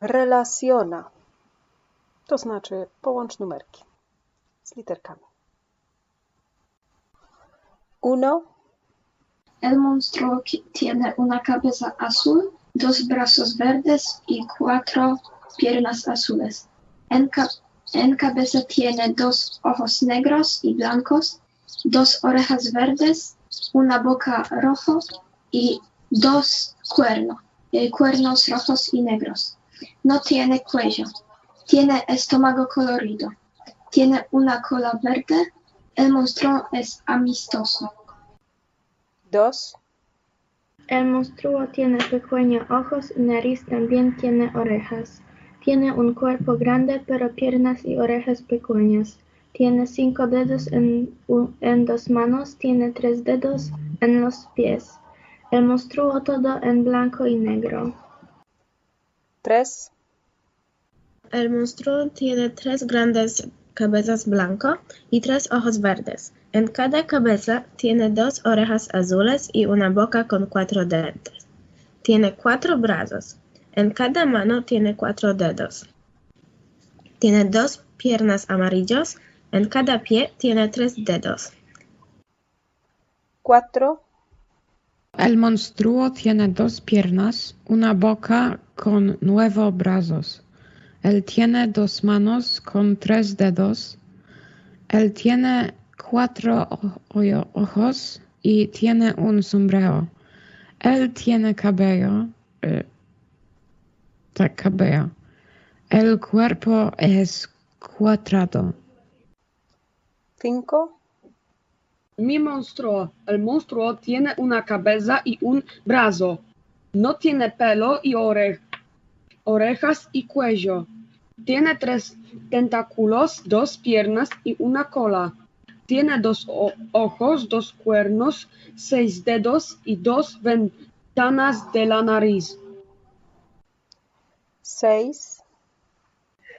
Relaciona. To znaczy połącz numerki z literkami. Uno, El monstruo tiene una cabeza azul, dos brazos verdes y cuatro piernas azules. En, ca- en cabeza tiene dos ojos negros y blancos, dos orejas verdes, una boca roja y dos cuernos, eh, cuernos rojos y negros. No tiene cuello. Tiene estómago colorido. Tiene una cola verde. El monstruo es amistoso. dos, El monstruo tiene pequeños ojos y nariz también tiene orejas. Tiene un cuerpo grande pero piernas y orejas pequeñas. Tiene cinco dedos en, en dos manos, tiene tres dedos en los pies. El monstruo todo en blanco y negro. Tres, El monstruo tiene tres grandes cabezas blancas y tres ojos verdes. En cada cabeza tiene dos orejas azules y una boca con cuatro dientes. Tiene cuatro brazos. En cada mano tiene cuatro dedos. Tiene dos piernas amarillas. En cada pie tiene tres dedos. cuatro, El monstruo tiene dos piernas, una boca con nueve brazos. Él tiene dos manos con tres dedos. Él tiene cuatro ojos y tiene un sombrero. Él tiene cabello. eh, cabello. El cuerpo es cuadrado. cinco, Mi monstruo. El monstruo tiene una cabeza y un brazo. No tiene pelo y ore- orejas y cuello. Tiene tres tentáculos, dos piernas y una cola. Tiene dos ojos, dos cuernos, seis dedos y dos ventanas de la nariz. seis,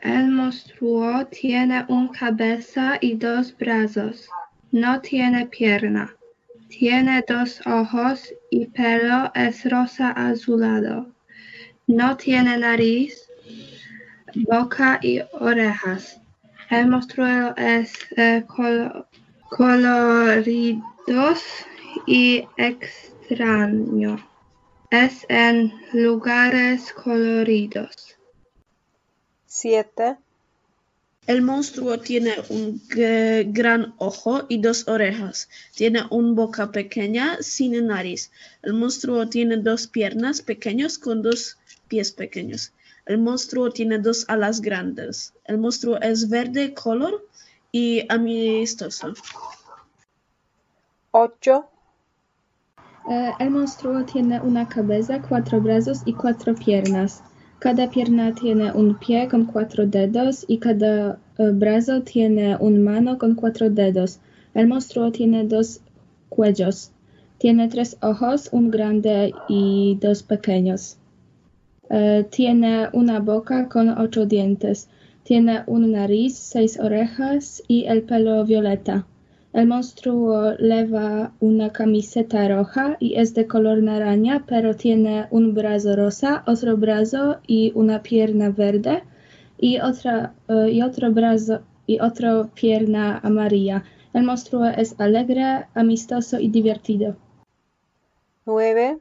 El monstruo tiene una cabeza y dos brazos. No tiene pierna. Tiene dos ojos y pelo es rosa azulado. No tiene nariz, boca y orejas. El monstruo es eh, colo- coloridos y extraño. Es en lugares coloridos. siete, El monstruo tiene un gran ojo y dos orejas. Tiene una boca pequeña sin nariz. El monstruo tiene dos piernas pequeñas con dos pies pequeños. El monstruo tiene dos alas grandes. El monstruo es verde color y amistoso. ocho, Eh, el monstruo tiene una cabeza, cuatro brazos y cuatro piernas. Cada pierna tiene un pie con cuatro dedos y cada eh, brazo tiene una mano con cuatro dedos. El monstruo tiene dos cuellos. Tiene tres ojos, un grande y dos pequeños. Eh, tiene una boca con ocho dientes. Tiene una nariz, seis orejas y el pelo violeta. El monstruo lleva una camiseta roja y es de color naranja, pero tiene un brazo rosa, otro brazo y una pierna verde y otra eh, y otro brazo y otra pierna amarilla. El monstruo es alegre, amistoso y divertido. nueve,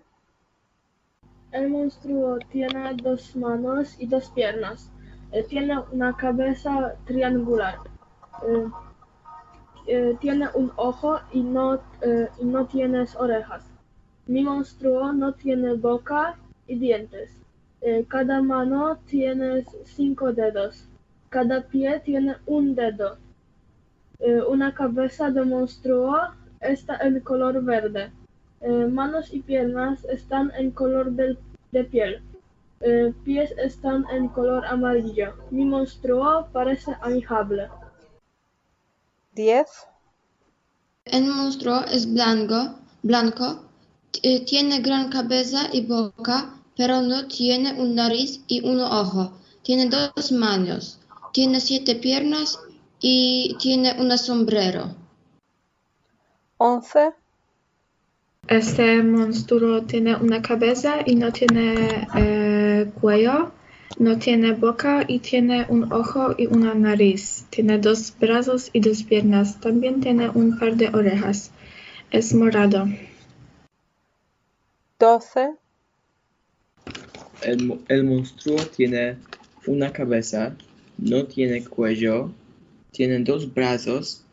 El monstruo tiene dos manos y dos piernas. Eh, tiene una cabeza triangular. Eh, eh, tiene un ojo y no, eh, no tiene orejas. Mi monstruo no tiene boca y dientes. Eh, cada mano tiene cinco dedos. Cada pie tiene un dedo. Una cabeza de monstruo está en color verde. Manos y piernas están en color del- de piel. Pies están en color amarillo. Mi monstruo parece amigable. El monstruo es blanco, blanco, t- tiene gran cabeza y boca, pero no tiene un nariz y un ojo. Tiene dos manos, tiene siete piernas y tiene un sombrero. once, Este monstruo tiene una cabeza y no tiene eh, cuello. No tiene boca y tiene un ojo y una nariz. Tiene dos brazos y dos piernas. También tiene un par de orejas. Es morado. 12, El, el monstruo tiene una cabeza, no tiene cuello, tiene dos brazos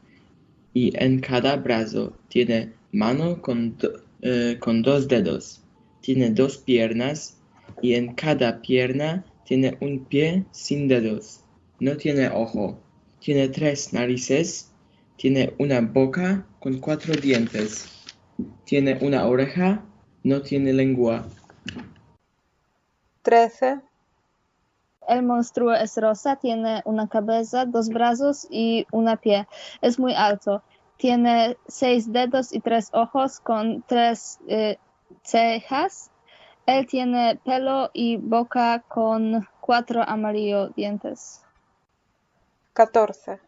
y en cada brazo tiene mano con, do- eh, con dos dedos. Tiene dos piernas y en cada pierna tiene un pie sin dedos. No tiene ojo. Tiene tres narices. Tiene una boca con cuatro dientes. Tiene una oreja. No tiene lengua. 13, El monstruo es rosa, tiene una cabeza, dos brazos y una pie. Es muy alto. Tiene seis dedos y tres ojos con tres eh, cejas. Él tiene pelo y boca con cuatro amarillos dientes. 14,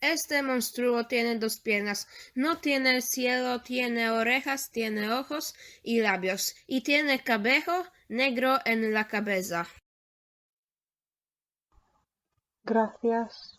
Este monstruo tiene dos piernas, no tiene cielo, tiene orejas, tiene ojos y labios, y tiene cabello negro en la cabeza. gracias.